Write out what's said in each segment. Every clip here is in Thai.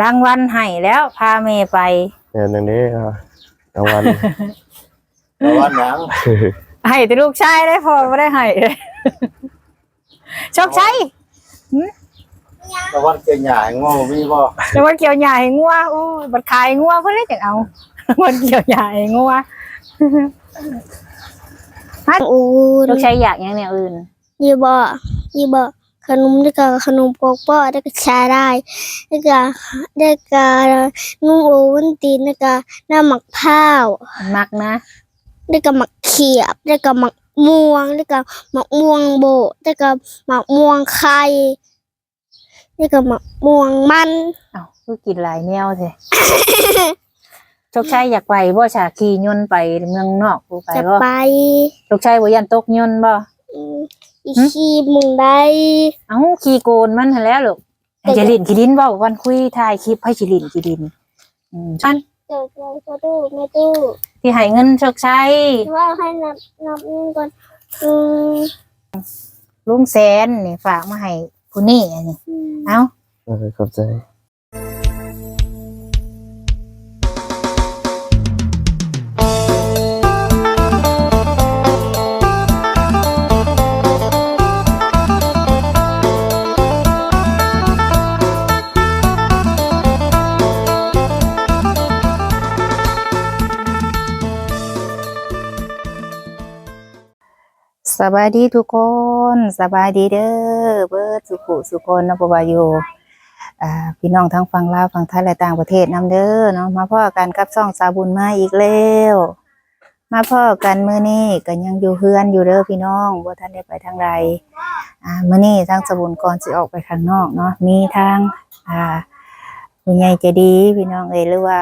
รางวัลให้แล้วพาเมย์ไป เนี่ยนั่นนี่ครับรางวัล เพราะว่าหนังให้แต่ลูกชายได้พอไม่ได้ให้เลยโชคชัยเพราะว่าเก่งใหญ่โง่มีบ่แล้วมันเกี่ยวใหญ่งัวโอ้ยบัดขายงัวเพื่อเล่นจังเอามันเกี่ยวใหญ่งัวอูนลูกชายอยากอย่างแนวอื่นยี่บอยี่บอ ขนมได้กับขนมโกโก้ได้กับชาได้ได้กับได้กับนุ่มโอวันตีนได้กับน้ำหมักข้าวมักนะได้กับหมักเขียบได้กับหมักม่วงได้กับหมักม่วงโบได้กับหมักม่วงไข่ได้กับหมักม่วงมันเอ้าคือกินหลายแนวเถอะโชคชัยอยากไปบ่ฉาขี่ยนต์ไปเมืองนอกกูไปจะไปโชคชัยบ่ยันตกยนต์บ่ อืมอีขี้มุงได้เอ้าขี่โกนมันหั้นแหล้วลูกให้จะลินขี่ดินเว้าวันคุยถ่ายคลิปให้สิลินขี่ดินอืมอันเกิดอะไรก็ตู้ไม่ตู้ที่ให้เงินโชคชัยว่าให้นับนับเงินก่อนอืมลุงแสนนี่ฝากมาให้ผู้นี้อันนี้เอ้าเออขอบใจ บายดีทุกคนสบายดีเด้อเบิดสุขุสุคนนะปบาอยู่พี่น้องทั้งฝั่งลาวฝั่งไทยและต่างประเทศนํเด้อเนาะมาพ่อกันกับซ่องสาบุญมาอีกแล้วมาพ่อกันมื้อนี้ก็ยังอยู่เฮือนอยู่เด้อพี่น้องบ่ทันได้ไปทางใดอ่ามื้อนี้ทางสาบุญก่อนสิออกไปข้างนอกเนาะมีทางอ่าผู้ใหญ่ใจดีพี่น้องเอ้ยหรือว่า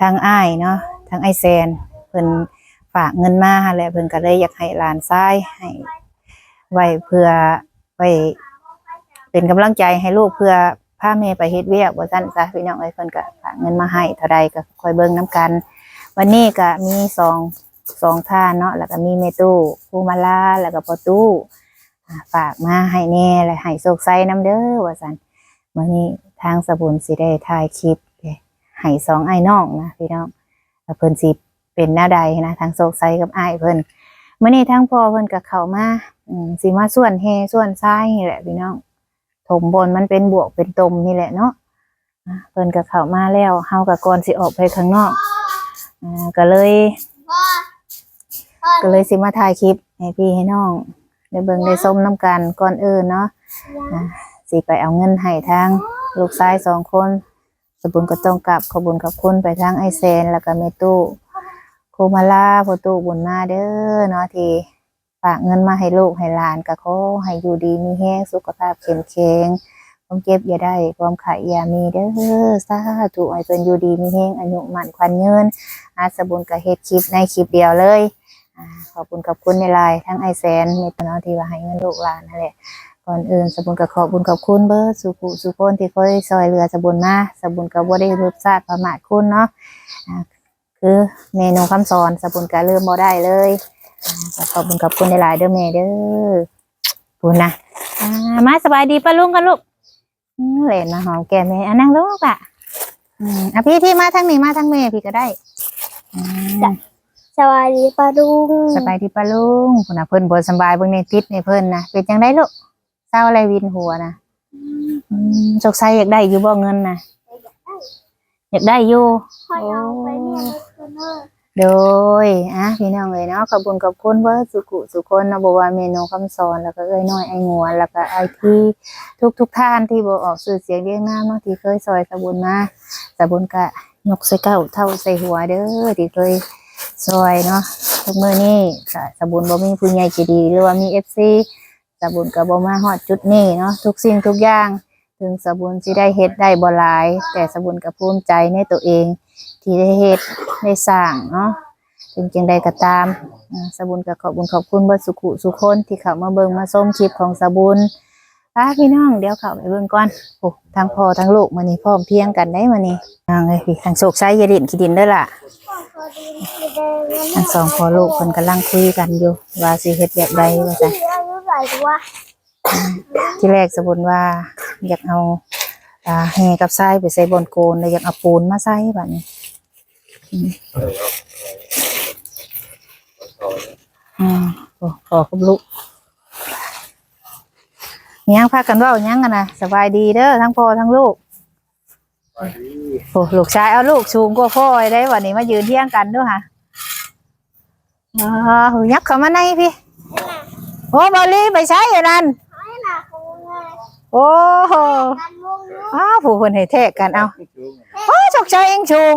ทางอ้ายเนาะทางไอแซนเพิ่น ฝากเงินมาแหละเพิ่นก็เลยอยากให้หลานชายให้ไว้เพื่อไว้เป็นกำลังใจให้ลูกเพื่อพาแม่ไปเฮ็ดเวียกว่ซั่นซะพี่น้องเอ้ยเพิ่นก็ฝากเงินมาให้เท่าใดก็คอยเบิ่งน้กัน วันนี้ก็มีสองสองท่านเนาะแล้วก็มีแม่ตู้ผู้มาลาแล้วก็พ่อตู้อ่ฝากมาให้แน่และให้โชคไสน้ำเด้อว่าซั่นมื้อนี้ทางสบุญสิได้ถ่ายคลิปให้สองไอ้น้องนะพี่น้องแล้วเพิ่นสิ เป็นหน้าใดนะทางโศกไซกับอ้ายเพิ่นเมื่อนี้ทางพ่อเพิ่นกับเขามาอืมสิมาส่วนเฮส่วนซ้ายนี่แหละพี่น้องถมบนมันเป็นบวกเป็นตมนี่แหละเนาะเพิ่นกับเขามาแล้วเฮากับกอนสิออกไปข้างนอกอก็เลย ก็เลยสิมาถ่ายคลิปให้พี่ให้น้องได้เบิ่งได้ส้มน้ำกันก่อนอื่นเนาะสิไปเอาเงินให้ทางลูกชายสองคนสบุญก็ต้องกลับขอบุญขอบคุณไปทางไอเซนแล้วก็เมตู้ ครูมาลาพ่อตู่บุญมาเด้อเนาะที่ฝากเงินมาให้ลูกให้หลานก็ขอให้อยู่ดีมีแห้งสุขภาพเข้มแข็งความเจ็บอย่าได้ความไข่อย่ามีเด้อสาธุให้เพิ่นอยู่ดีมีแห้งอายุมั่นขวัญยืนอาสบุญก็เฮ็ดคลิปในคลิปเดียวเลยขอบคุณขอบคุณในไลน์ทั้งไอแสนมีตัวเนที่ว่าให้เงินลูกหลานนั่นแหละก่อนอื่นสบุญก็ขอบคุณขอบคุณเบอร์สุขุสุขคนที่คอยซอยเรือสบุญมาสบุญก็บ่ได้รูปชาติประมาทคุณเนาะ คือเมนูคำสอนสบุนกะเริ่มบ่ได้เลยอ่าก็ขอบคุณขอบคุณหลายๆเด้อแม่เด้อปุณนะอ่ามาสบายดีป้าลุงกันลูกอืมเล่นมาหอมแก้มแม่อะนั่งลูกอะอืมอะพี่ที่มาทางนี้มาทางแม่พี่ก็ได้อืมสวัสดีป้าดุงสบายดีป้าลุงพุ่นน่ะเพิ่นบ่สำบายเบิ่งในติดในเพิ่นนะเป็นจังไดลูกเศร้าอะไรวินหัวนะอืมสกใสอยากได้อยู่บ่เงินนะ อยากได้อยู่คอยเอาไปเนี่ยไปเนอร์โดยอะพี่น้องเอ้ยเนาะขอบคุณขอบคุณเบิร์สุกุสุคนเนาะบอกว่าเมนูคำสอนแล้วก็เอ้ยน้อยไอ้งัวแล้วก็ไอที่ทุกทุกๆท่านที่บอกออกสื่อเสียงเรียงหน้าเนาะที่เคยซอยสะบุญมาสะบุญกะยกใส่เก้าเท่าใส่หัวเด้อที่เคยซอยเนาะทุกมื้อนี้ก็สะบุญบ่มีผู้ใหญ่ใจดีหรือว่ามี FC สะบุญก็บ่มาฮอดจุดนี้เนาะทุกสิ่งทุกอย่าง ถึงสบุญสิได้เฮ็ดได้บ่หลาย แต่สบุญก็ภูมิใจในตัวเอง ที่ได้เฮ็ดได้สร้างเนาะถึงจังใดก็ตามสบุญก็ขอบุญขอบคุณเบิดสุขุสุคนที่เข้ามาเบิ่งมาชมคลิปของสบุญป้าพี่น้องเดี๋ยวเข้าไปเบิ่งก่อนโอ้ทั้งพ่อทั้งลูกมื้อนี้พร้อมเพียงกันได้มื้อนี้นางเอ้ยพี่ทางโชคชัยยาดินขี้ดินเด้อล่ะทั้งสองพ่อลูกเพิ่นกำลังคุยกันอยู่ว่าสิเฮ็ดแบบใดว่าซั่นอายุเที่แรกสมบุญว่า อยากเอาอ่าแห่กับทรายไปใส่บอนโกนเลยอยากเอาปูนมาใส่บัดนี้อืมโอ้ขอกับลูกยังพากันเว่ายังกันนะสบายดีเด้อทั้งพ่อทั้งลูกโอ้ลูกชายเอาลูกชูงกว่าพ่อไว้ได้วันนี้มายืนเที่ยงกันด้วยค่ะอ๋อยับเข้ามาในพี่ โอ้บอลลี่ไปใช้อยู่นั่น ให้หล่ะคงไง โอ้โหกันวงอยู่อ้าวผู้คนให้แทกกันเอาโอ้ชกชายเองชูง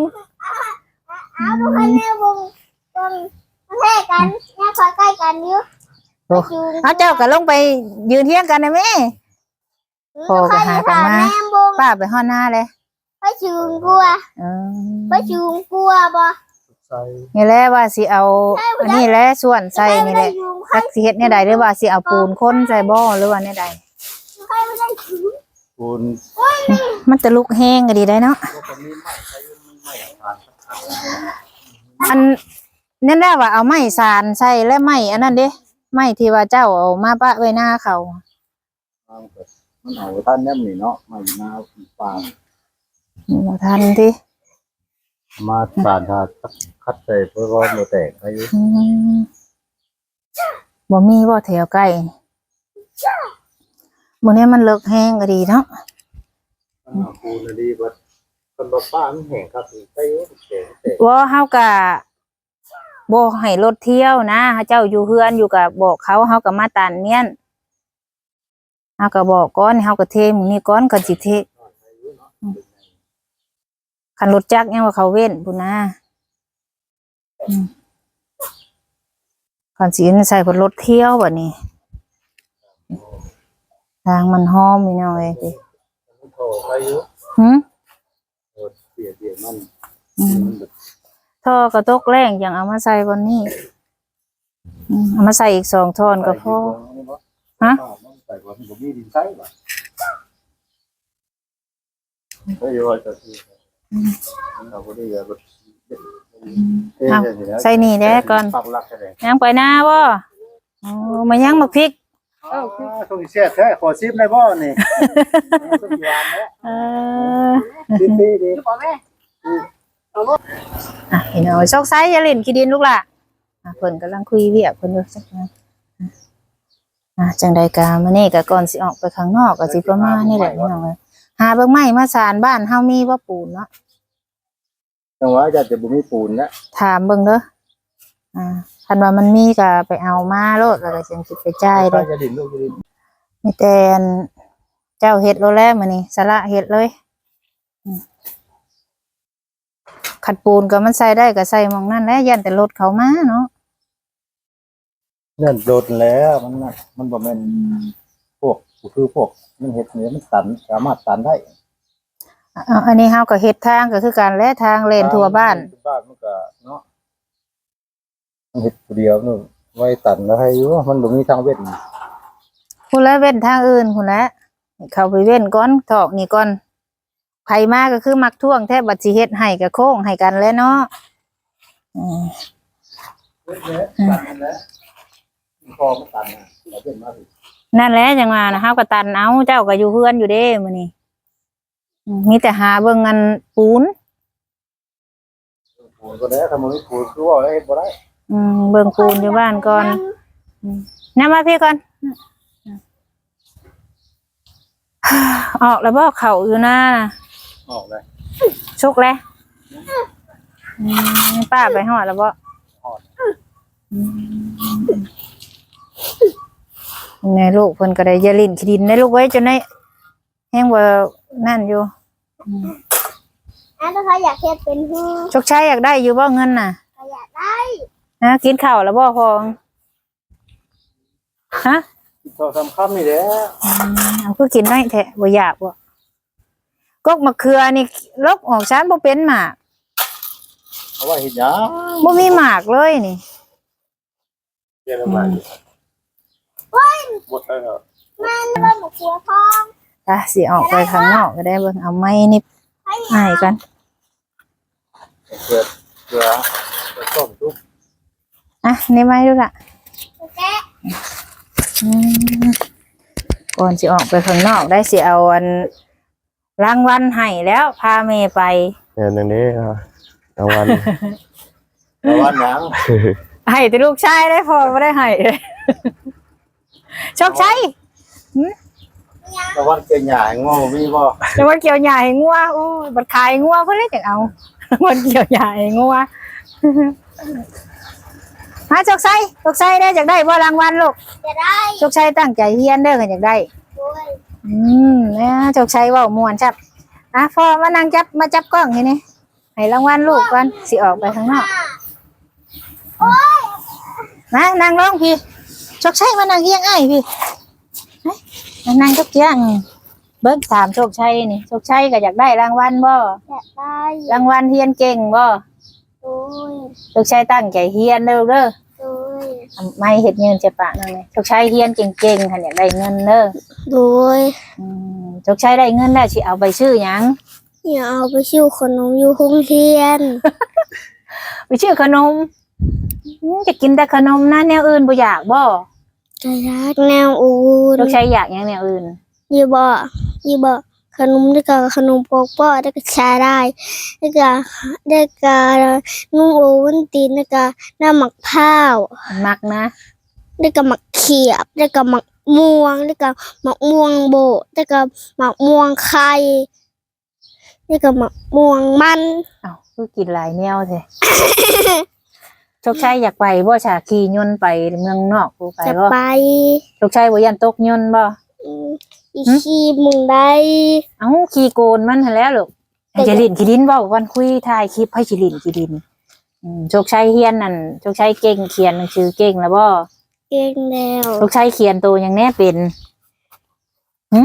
เอาทุกคนในวงวงประเทศกันเนี่ยคอยใกล้กันอยู่โอ้จูงเอาเจ้าก็ลงไปยืนเที่ยงกันนะแม่โอ้ก็หากันมาแม่วงป้าไปห้อหน้าเลยไปจูงกลัวเออไปจูงกลัวบ่ใส่นี่แหละว่าสิเอาอันนี้แหละส่วนใส่นี่แหละจูงสักสิเฮ็ดเนี่ยใดหรือว่าสิเอาปูนค้นใส่บ่อหรือว่าเนี่ยใดใครไม่ได้จูงปูนมันจะลุกแห้งก็ดีได้เนาะก็ตอนนี้ไม่ใช้ไม่ทานอันนั่นแหละว่าเอาไม้สารใส่และไม้อันนั้นเด้ไม้ที่ว่าเจ้าเอามาปะไว้หน้าเขามันเกิดมันเอาท่านแนมนี่เนาะมาอยู่หน้าปางบ่ทันติมาสานทาคัดใส่เพื่อร้อนโมแตกอายุอืมบ่มีบ่แถวใกล้ มื้อนี้มันเลิกแห้งก็ดีเนาะมันเอาปูนดีบัดคนบ้าป้ามันแห้งครับใส่เตะเตะว่าเฮาก็บ่ให้รถเที่ยวนะเจ้าอยู่เฮือนอยู่กับบอกเขาเฮาก็มาตานเมียนเฮาก็บอกก่อนเฮาก็เทหมื้อนี้ก่อนก่อนสิเทคันรถจักรยังว่าเขาเว้นพุ่นนะอืมคันสิใส่พนรถเที่ยวบัดนี้ ทางมันหอมอยู่เนาะเอ้ยติมันโถอายุหึเสียเสียมันอืมมันแบบท่อกระตกแรงอย่างเอามาใส่บนนี้อืมเอามาใส่อีกสองท่อนก็พอ ฮะใส่ก่อนผมมีดินใส่ป่ะเฮ้ยว่าจะซื้อเราก็ได้แบบใส่นี่แด้ก่อนปักหลักแสดงยังไปหน้าบ่โอ้มายังมาพริก เอ้าช่วงเสียแท้ขอซิมได้บ่นี่สุดยอดนะเออดีดีดีอะพี่น้องโชคไซอย่าเล่นขี้ดินลูกล่ะอะเพิ่นกำลังคุยเวียกเพิ่นอยู่จักหน่อยอะจังใดกามื้อนี้ก็ก่อนสิออกไปข้างนอกก็สิประมาณนี้แหละพี่น้องเอ้ยหาเบิ่งไม้มาสานบ้านเฮามีบ่ปูนเนาะจังหวะจะจะบ่มีปูนนะถามเบิ่งเด้อ อ่าคันว่ามันมีก็ไปเอามาโลดแล้วก็จังสิไปจ่ายใช่เด้อจะดินลูกจะดินมีแต่อันเจ้าเฮ็ดโลแล้วมื้อนี้สละเฮ็ดเลยอืมขัดปูนก็มันใส่ได้ก็ใส่หมองนั่นแหละยันแต่รถเขามาเนาะนั่นโดดแล้วมันน่ะมันบ่แม่นพวกคือพวกมันเฮ็ดเนี่ยมันตันสามารถตันได้อ่าอันนี้เฮาก็เฮ็ดทางก็คือการแลทางเลนทั่วบ้าน บ้านมันก็เนาะมัน เฮ็ดผู้เดียวนู่นไว้ตันแล้วให้อยู่มันบ่มีทางเว้นคุณละเว้นทางอื่นคุณละเข้าไปเว้นก่อนถอกนี่ก่อนไผมาก็คือมักท่วงแทบบัดสิเฮ็ดให้ก็โค้งให้กันแล้วเนาะอืมเว้นแล้วตันนั่นแหละพอมันตันน่ะแล้วเว้นมาสินั่นแหละจังว่านะเฮาก็ตันเอาเจ้าก็อยู่เฮือนอยู่เด้มื้อนี้อืมมีแต่หาเบิ่งอันปูนปูนก็ได้ถ้ามันมีปูนคือว่าเฮ็ดบ่ได้ อืมเบิ่งปูนอยู่บ้านก่อนนำมาพี่ก่อนออกแล้วบ่เข้าอยู่นะออกเลยชุกแล้วอืมป้าไปหอดแล้วบ่ฮอดอืมในลูกเพิ่นก็ได้อยาลิ้นขี้ดินในลูกไว้จนได้แห้งว่านั่นอยู่อันถ้าเขาอยากเฮ็ดเป็นหื้อชกชัยอยากได้อยู่บ่เงินน่ะ เขาอยากได้ นะกินข้าวแล้วบ่พองฮะสองสามคำนี่แหละอืมเอาคือกินได้แท้บ่อยากบ่กกมะเขือนี่ลกออกชั้นบ่เป็นหมากเพราะว่าเฮ็ดหยังบ่มีหมากเลยนี่เรียนมาหมดแล้วเหรอมันเริ่มหมกหัวทองอะสิออกไปข้างนอกก็ได้เบิ่งเอาไม้นี่ให้ให้กัน เกลือเกลือเกลือต้มทุก อะนี่ไม้ดูล่ะแกะอืมก่อนสิออกไปข้างนอกได้สิเอาอันรางวัลให้แล้ว พาเมย์ไปแม่นอย่างนี้ครับรางวัลแต่ว่าหนังให้แต่ลูกชายได้พอไม่ได้ให้เลยโชคชัยแต่ว่าเก่งใหญ่งอมีบ่แต่วันเกี่ยวใหญ่งัวโอ้ยบัดขายงัวเพื่อเล่นจังเอาวันเกี่ยวใหญ่งัว ฮะโชคชัยโชคชัยได้จากได้บ่รางวัลลูกจะได้โชคชัยตั้งใจเฮียนเด้อกันจากได้ด้วยอืมนะโชคชัยเว่ามวนจับอะพอมานั่งจับมาจับกล้องนี่นี่ให้รางวัลลูกก่อนสิออกไปข้างนอกนะนั่งลงพี่โชคชัยมานั่งเฮียงไอ้ายพี่เฮ้ยมานั่งกับเจียงเบิ้งถามโชคชัยนี่โชคชัยก็อยากได้รางวัลบ่จะได้รางวัลเฮียนเก่งบ่ ด้วยโชคชัยตั้งใจเฮียนเด้อเด้อด้วยไม่เฮ็ดเงินเจ็บปากนั่นเลยโชคชัยเฮียนเก่งๆค่ะอยากได้เงินเด้อด้วยอืมโชคชัยได้เงินแล้วสิเอาไปซื้อหยังอย่าเอาไปชิวขนมอยู่ห้องเรียนไปชื่อขนมอืมจะกินแต่ขนมนะแนวอื่นบ่อยากบ่จะรักแนวอุ่นลูกชายอยากอย่างแนวอื่น ยี่บอยี่บอ ขนมได้กับขนมปอกปอได้กับชาได้ได้กับได้กับนุ่มโอวันตีนได้กับน้ำหมักข้าวมักนะได้กับหมักเขียบได้กับหมักม่วงได้กับหมักม่วงโบะได้กับหมักม่วงไข่ได้กับหมักม่วงมันเอ้าคือกินหลายแนวแท้โชคชัยอยากไปบ่ชาขี่ยนต์ไปเมืองนอกกูไปจะบ่ไปโชคชัยบ่ยันตกยนต์บ่ อืมอีขี้มึงได้ เอ้าขี่โกนมันหั่นแหล้วลูกให้จะลินขี้ดินเว้าวันคุยถ่ายคลิปให้สิลินขี้ดินอืมโชคชัยเฮียนนั่นโชคชัยเก่งเขียนหนังสือเก่งแล้วบ่ เก่งแล้วโชคชัยเขียนตัวหยังแน่เป็น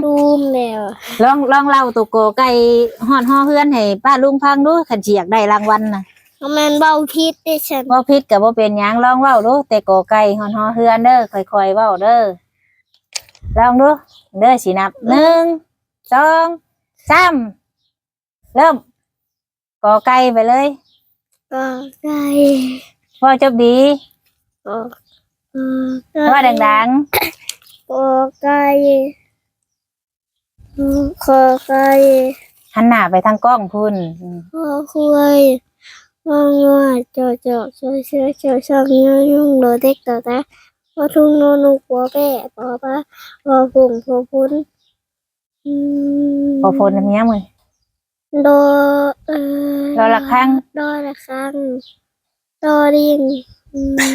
รูมแล้วลองลองเล่าตัวโกไก่ฮอดฮอเฮือนให้ป้าลุงพังดูคันสิอยากได้รางวัลน่ะแมนเบาพิษได้ฉัน บ่ผิดก็บ่เป็นหยังลองเว้าดูแต่โกไก่ฮอดฮอเฮือนเด้อค่อยๆเว้าเด้อ ลองดู เด้อสินับหนึ่งสองสามเริ่มกอไก่ไปเลยก็ไก่พ่อจบดีก็เออว่าดังก็ไก่เออขอไก่ๆหันหน้าไปทางกล้องพุ่นอืมขอคุยว่างว่าเจาะเจาะช่วยช่วยช่วยช่วยยุ่งยุ่งโดเด็กต่อแต่ พอทุ่งโนนุกัวแป้ปอปะพอผงพอพุ้นอืมพอพลน้ำเนี้ยมึงโดเออโดละครั้งโดละครั้งโดดิงอืม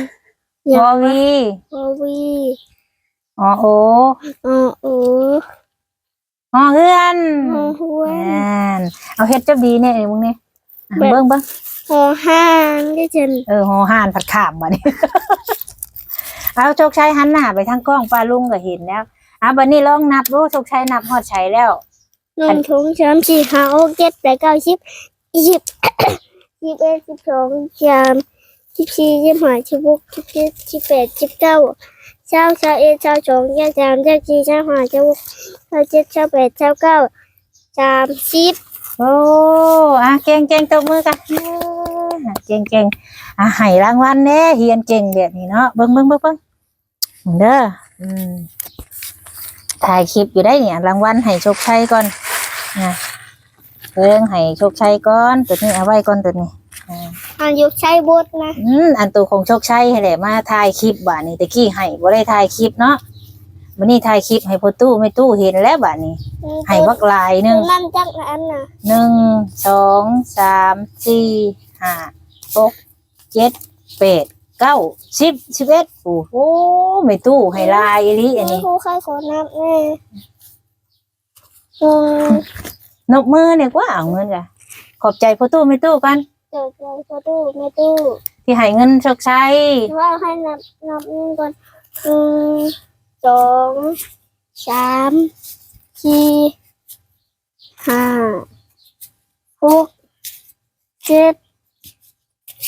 พอวีโอวีอ๋อโออ๋อโอ้ฮอเฮือนหอหวนนั่นเอาเฮ็ดจบดีเนี่ยเอ้ยมึงเนี่ยอะแบบเบิ่งเบิ่งหอห้างได้จันเออหอห่านผัดขามบัดนี้ เอาโชคชัยหันหน้าไปทางกล้องปลาลุงก็เห็นแล้วอะบัดนี้ลองนับดูโชคชัยนับฮอดชัยแล้วหนึ่งถุงสามสี่ห้าหกเจ็ดแปดเก้าสิบยี่สิบยี่สิบเอ็ดสิบสองสามสิบสี่สิบห้าสิบหกสิบเจ็ดสิบแปดสิบเก้าเช้าเช้าเอ็ดเช้าสองเช้าสามเช้าสี่เช้าห้าเช้าหกเช้าเจ็ดเช้าแปดเช้าเก้าสามสิบโอ้อะเก่งเก่งตบมือกันเก่งเก่งอะให้รางวัลแน่เฮียนเก่งแบบนี้เนาะเบิ่งเบิ่งเบิ่งเบิ่ง เด้ออืมถ่ายคลิปอยู่ได้เนี่ยรางวัลให้โชคชัยก่อนนะเบิ่งให้โชคชัยก่อนตัวนี้เอาไว้ก่อนตัวนี้อายุใช้บทนะอืมอันตัวของโชคชัยให้แหละมาถ่ายคลิปบ่านี้ตะกี้ให้บ่ได้ถ่ายคลิปเนาะวันนี้ถ่ายคลิปให้พ่อตู้ไม่ตู้เห็นแล้วบ่านี้ให้บักหลายหนึงนั่นจักอันน่ะหนึ่งสองสามสี่ห้าหกเจ็ดแปด เก้าสิบสิบเอ็ดโอ้โหไม่ตู้ให้ลายอีหลีอันนี้ครูใครขอนับแม่อืมนกมือเนี่ยกว่าเอาเงินจ้ะขอบใจพ่อตู้ไม่ตู้กันเจอใจประตูไม่ตู้ที่ให้เงินโชคชัยว่าให้นับนับนี่ก่อนหนึ่งสองสามสี่ห้าหกเจ็ด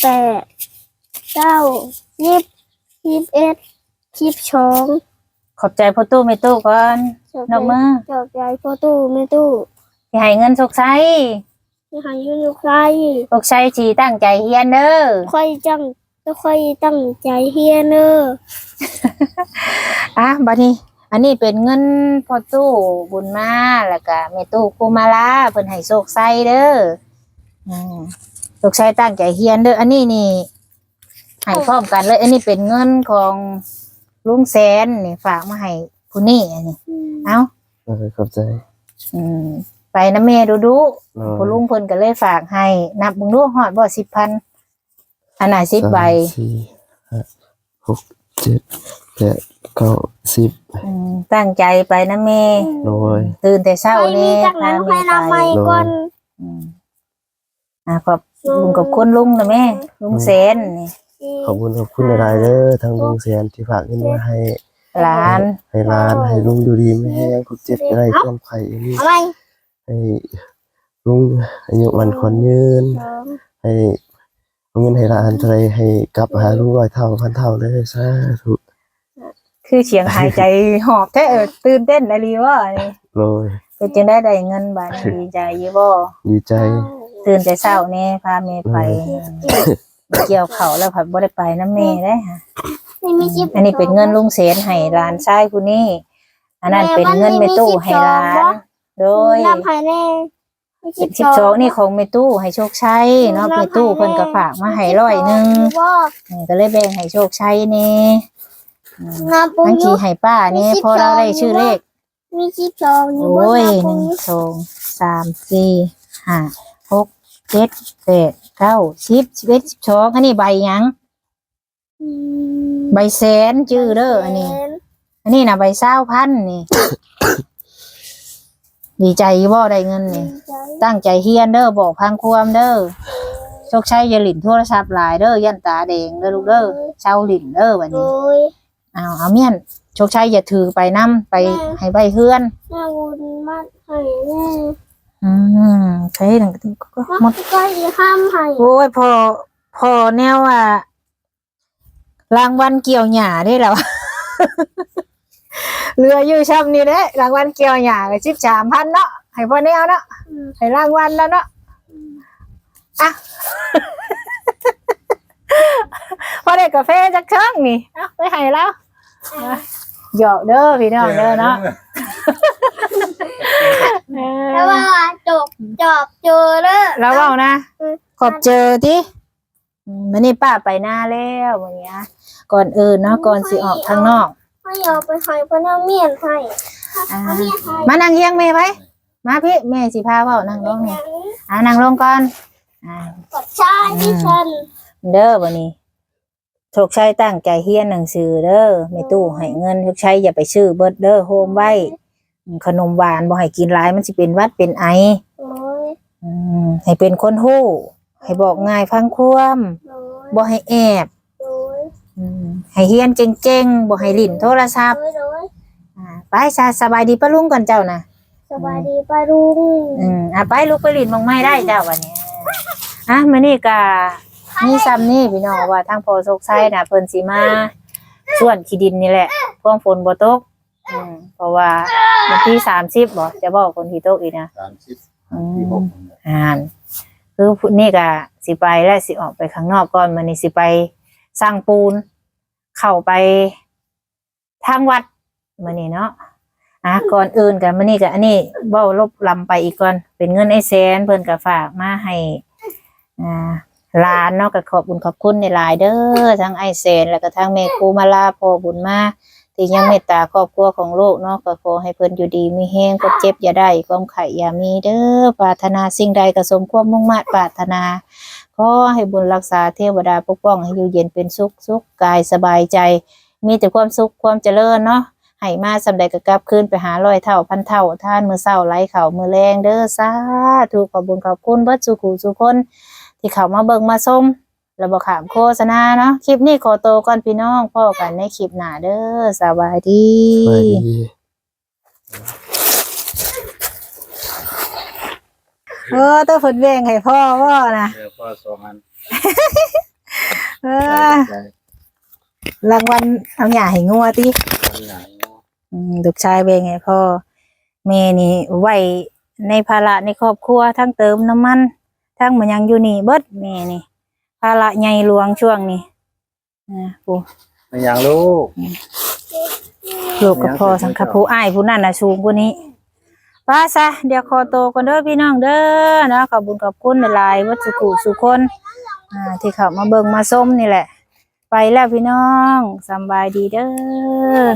แปด เก้าสิบสิบเอ็ดสิบสองขอบใจพ่อตู้ไม่ตู้ก่อนนกมือจบใจประตูไม่ตู้ที่ให้เงินโชคชัยที่หาอยู่อยู่ใครโชคชัยจีตั้งใจเฮียนเด้อค่อยจังก็ค่อยตั้งใจเฮียนเนออะบัดนี้อันนี้เป็นเงินพ่อตู้บุญมาแล้วก็แม่ตู้กูมาลาเพิ่นให้โชคใส่เด้ออืมโชคใส่ตั้งใจเฮียนเด้ออันนี้นี่ ให้พร้อมกันเลย อันนี้เป็นเงินของลุงแสนนี่ฝากมาให้ผู้นี้อันนี้เอ้าเออขอบใจ อืมไปนะแม่ดูดูเนาะผู้ลุงเพิ่นก็เลยฝากให้นับเบิ่งดูฮอดบ่10,000อันน่ะ10ใบสามสี่ห้าหกเจ็ดแปดเก้าสิบอืมตั้งใจไปนะแม่ โดย ตื่นแต่เช้าไม่มีนี่จากนั้นพาไปแม่นำไปไม้ก่อน อืมอ่าขอบลุงกับคุณลุงนะแม่ลุงเซนนี่ ขอบคุณขอบคุณหลายๆเด้อทั้งลุงแสนที่ฝากเงินมาให้หลานให้ร้านให้ลุงอยู่ดีไม่แห้งคุกเจ็บอะไรความไข่นี่เอาไหมให้ลุงอายุมันคนยืนสองให้เอาเงินให้ร้านอะไรให้กลับมาหาลุงร้อยเท่าพันเท่าเลยสาธุคือเสียงหายใจหอบแท้เออตื่นเต้นอะไรวะนี่โดยเป็นจังได้ได้เงินบาทนี่ดีใจอยู่บ่ดีใจ ตื่นแต่เช้านี่พาแม่ไป เกี่ยวเขาวแล้วผัดบ่ได้ไปน้ำแม่ได้ค่ะไม่มีจิ๊บอันนี้เป็นเงินลุงเสนให้ร้านชายผู้นี้อันนั้นเป็นเงินแม่ตู้ให้ร้านโดยนับให้แน่มีสิบสองนี่ของแม่ตู้ให้โชคชัยเนาะแม่ตู้เพิ่นก็ฝากมาให้ร้อยหนึงว่านี่ก็เลยแบ่งให้โชคชัยนี่อืมนับปุทั้งยุที่ให้ป้านี่พอเราได้ชื่อเลข มีจิ๊บสองอยู่บโอ้นยนับหปุนึ่งยุสองสามสี่ห้าหก เจ็ดแปดเก้าสิบสิบเอ็ดสิบสองอันนี้ใบหยังอืมใบแสนชื่อเด้ออันนี้ อันนี้นะใบเศร้าพันนี่ ดีใจอยู่บ่ได้เงินนี่ ตั้งใจเฮียนเด้อบอกพังความเด้อโชคชัยอย่าหลินโทรศัพท์หลายเด้อย่านตาแดงเด้อลูกเด้อเช้าหลินเด้อวันโดนี้ยเอาเอาเมียนโชคชัยอย่าถือไปนํไปให้ใบเฮือนแม่บุญมัดให้แม่ อืมใช่หนังก็หมมัดดก็จะห้ามให้โอ้ยพอ พอแนวว่ารางวัลเกี่ยวหญ้าได้แล้วเหลืออยู่ช่ำนี่แหละรางวัลเกี่ยวหญ้าก็สิบสามพันเนาะให้พ่อแนวเนาะให้รางวัลแล้วเนาะอะพอได้กาแฟจักช่องนี่ เอาไปให้แล้วหยอกเด้อพี่น้องเด้อเนาะเอ แล้วอว่าจบจอบเจอเลยแล้วเปล่านะอืมขอบเจอที่มันนี่ป้าไปหน้าแล้ววันนี้ก่อนอื่นเนาะก่อนสิออกทางนอก ไม่ยอมไปให้เพราะน้ำเมียนให้อ่าเอาเมียนให้มานั่งเฮียงแม่ไว้มาพี่แม่สิพาเว้านั่งลงนี่อ่านั่งลงก่อนอ่ากับชายที่ฉันเด้อวันนี้โชคชัยตั้งใจเฮียนหนังสือเด้อไม่ตู้ให้เงินโชคชัยอย่าไปซื้อเบิดเด้อโฮมไว้ ขนมหวานบ่ให้กินหลายมันสิเป็นหวัดเป็นไอโอ้ยอืมให้เป็นคนฮู้ให้บอกง่ายฟังความโอ้ยบ่ให้แอบโอ้ยอืมให้เฮียนเก่งๆบ่ให้ลิ้นโทรศัพท์โอ้ยโอ้ยอ่าไปซะสบายดีปะลุงก่อนเจ้านะสบายดีป้าลุงอืมอะไปลูกไปลิ้นมองไม่ได้เจ้าวันนี้อะมื้อนี้ก็มีซ้ำนี่พี่น้องว่าทางพอโศกไส้น่ะเพิ่นสิมาส่วนขี้ดินนี่แหละพ่วงฝนบ่ตก อืมเพราะว่าวันที่30บ่จะบอกคนที่ตกอีกนะสามสิบอืที่หมกอ่านคือพุ่นนี่ก็สิไปแล้วสิออกไปข้างนอกก่อนมื้อนี้สิไปสร้างปูน เข้าไปทางวัดมื้อนี้เนาะอะก่อนอื่นกันมื้อนี้ก็อันนี้เว้าลบลำไปอีกก่อน เป็นเงินไอ้แสนเพิ่นก็ฝากมาให้อ่าหลานเนาะก็ขอบคุญขอบคุณในหลายๆเด้อทั้งไอ้แสนแล้วก็ทั้งแม่ครูมาลาพ่อบุญมา ที่ยังเมตตาครอบครัวของลูกเนาะก็ขอให้เพิ่นอยู่ดีมีแฮงก็เจ็บอย่าได้ความไข่อย่ามีเด้อปรารถนาสิ่งใดก็สมความมุ่งมั่นปรารถนาขอให้บุญรักษาเทวดาปกป้องให้อยู่เย็นเป็นสุขสุขกายสบายใจ มีแต่ความสุขความเจริญเนาะให้มาสำใดก็กลับคืนไปหาร้อยเท่าพันเท่าท่านมือเศร้าไล่เข่ามือแรงเด้อสาธุขอบบุญขอบคุณเบิดสุขุสุคน ที่เขามาเบิ่งมาส้ม แล้วบอกขามโฆษณาเนาะคลิปนี้ขอโตวก่อนพี่น้องพ่อกันในคลิปหน้าเด้อสบายดีสวัสดี เออต้องฝึกเบ่งให้พ่อว่านะเดี๋ยวพ่อสองอันเออใจรางวัลเอาหย่าให้งัวติใจไหนอืมลูกชายเบ่งให้พ่อแม่นี่ไว้ในภาระในครอบครัวทั้งเติมน้ำมัน ทั้งมันยังอยู่นี่เบิดแม่นี่ภาระใหญ่หลวงช่วงนี้อ่าปูไม่อย่างลูกเจลูกกับพ่อสังคผู้อ้ายผู้นั่นน่ะสูงกว่านี้ไป้าซะเดี๋ยวขอโตวกันเด้อพี่น้องเด้อเนาะขอบคุญขอบคุณหลายๆวัดสุขุสุคนอ่าที่เขามาเบิ่งมาส้มนี่แหละ ไปแล้วพี่น้องสำบายดีเด้อ